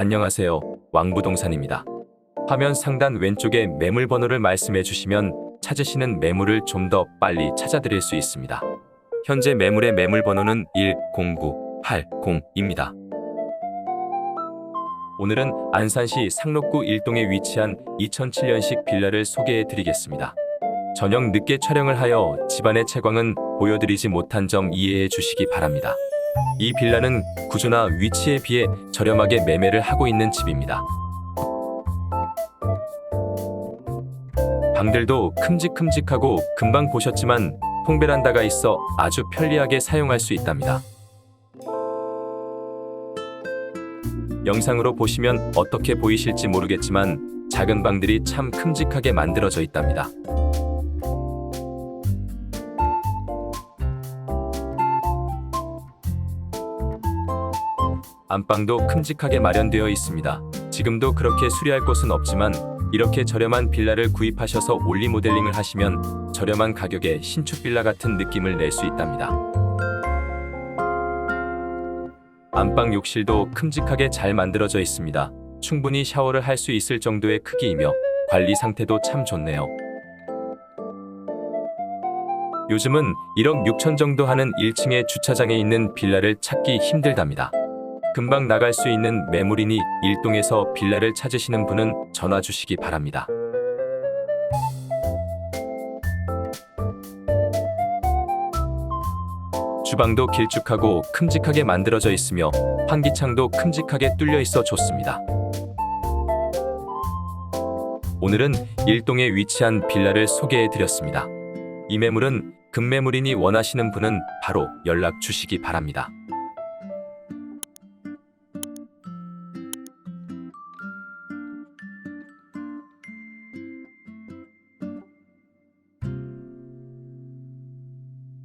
안녕하세요. 왕부동산입니다. 화면 상단 왼쪽에 매물 번호를 말씀해 주시면 찾으시는 매물을 좀 더 빨리 찾아드릴 수 있습니다. 현재 매물의 매물 번호는 109880입니다. 오늘은 안산시 상록구 1동에 위치한 2007년식 빌라를 소개해 드리겠습니다. 저녁 늦게 촬영을 하여 집안의 채광은 보여드리지 못한 점 이해해 주시기 바랍니다. 이 빌라는 구조나 위치에 비해 저렴하게 매매를 하고 있는 집입니다. 방들도 큼직큼직하고 금방 보셨지만 통베란다가 있어 아주 편리하게 사용할 수 있답니다. 영상으로 보시면 어떻게 보이실지 모르겠지만 작은 방들이 참 큼직하게 만들어져 있답니다. 안방도 큼직하게 마련되어 있습니다. 지금도 그렇게 수리할 곳은 없지만 이렇게 저렴한 빌라를 구입하셔서 올리 모델링을 하시면 저렴한 가격에 신축 빌라 같은 느낌을 낼 수 있답니다. 안방 욕실도 큼직하게 잘 만들어져 있습니다. 충분히 샤워를 할 수 있을 정도의 크기이며 관리 상태도 참 좋네요. 요즘은 1억 6천 정도 하는 1층의 주차장에 있는 빌라를 찾기 힘들답니다. 금방 나갈 수 있는 매물이니 일동에서 빌라를 찾으시는 분은 전화 주시기 바랍니다. 주방도 길쭉하고 큼직하게 만들어져 있으며 환기창도 큼직하게 뚫려 있어 좋습니다. 오늘은 일동에 위치한 빌라를 소개해 드렸습니다. 이 매물은 급매물이니 원하시는 분은 바로 연락 주시기 바랍니다.